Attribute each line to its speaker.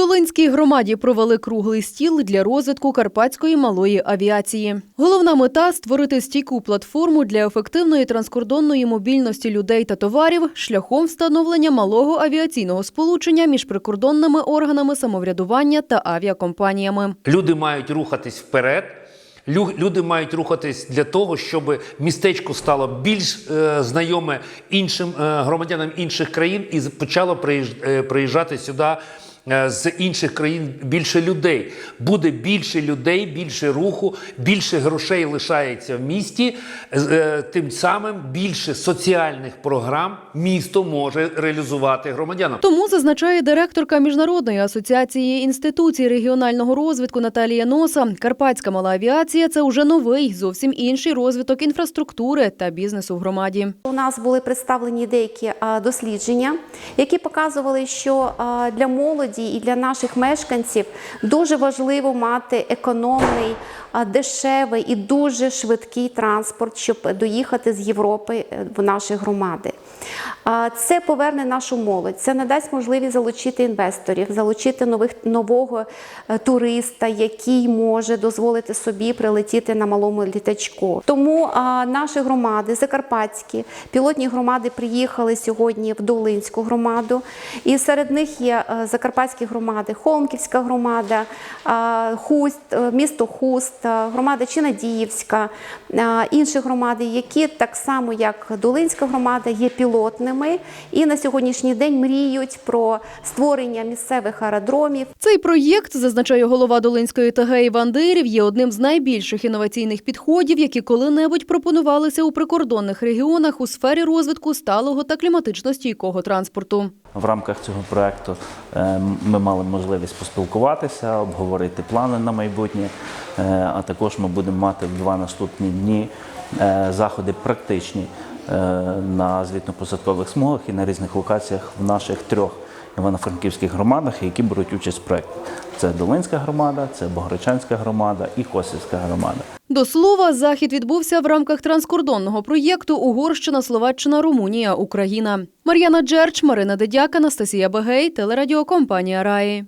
Speaker 1: Долинській громаді провели круглий стіл для розвитку карпатської малої авіації. Головна мета створити стійку платформу для ефективної транскордонної мобільності людей та товарів шляхом встановлення малого авіаційного сполучення між прикордонними органами самоврядування та авіакомпаніями.
Speaker 2: Люди мають рухатись вперед. Люди мають рухатись для того, щоб містечко стало більш е, знайоме іншим е, громадянам інших країн і почало е, приїжджати сюди з інших країн більше людей. Буде більше людей, більше руху, більше грошей лишається в місті. Е, Тим самим більше соціальних програм місто може реалізувати громадянам.
Speaker 1: Тому зазначає директорка міжнародної асоціації інституцій регіонального розвитку Наталія Носа. Карпатська мала авіація це уже новий, зовсім інший розвиток інфраструктури та бізнесу в громаді.
Speaker 3: У нас були представлені деякі дослідження, які показували, що для молоді і для наших мешканців дуже важливо мати економний, дешевий і дуже швидкий транспорт, щоб доїхати з Європи е, в наші громади. Це поверне нашу молодь, це надасть можливість залучити інвесторів, залучити нових нового е, туриста, який може дозволити собі прилетіти на малому літачку. Тому а, наші громади, закарпатські пілотні громади приїхали сьогодні в Долинську громаду, і серед них є е, закарпатські громади, Холмківська громада, Хуст, е, місто Хуст, е, громада Чинадіївська, е, інші громади, які так само як Долинська громада є пілотними і на сьогоднішній день мріють про створення місцевих аеродромів.
Speaker 1: Цей проєкт, зазначає голова Долинської ТГ Іван Дирів, є одним з найбільших інноваційних підходів, які коли-небудь пропонувалися у прикордонних регіонах у сфері розвитку сталого та кліматично стійкого транспорту.
Speaker 4: В рамках цього проекту е, ми мали можливість поспілкуватися, обговорити плани на майбутнє. е, А також ми будемо мати в два наступні дні е, заходи практичні на звітно-посадкових смугах і на різних локаціях в наших трьох івано-франківських громадах, які беруть участь в проєкті. Це Долинська громада, це Богородчанська громада і Косівська громада.
Speaker 1: До слова, захід відбувся в рамках транскордонного проєкту Угорщина, Словаччина, Румунія, Україна. Мар'яна Джерч, Марина Дедяк, Анастасія Бегей, телерадіокомпанія Раї.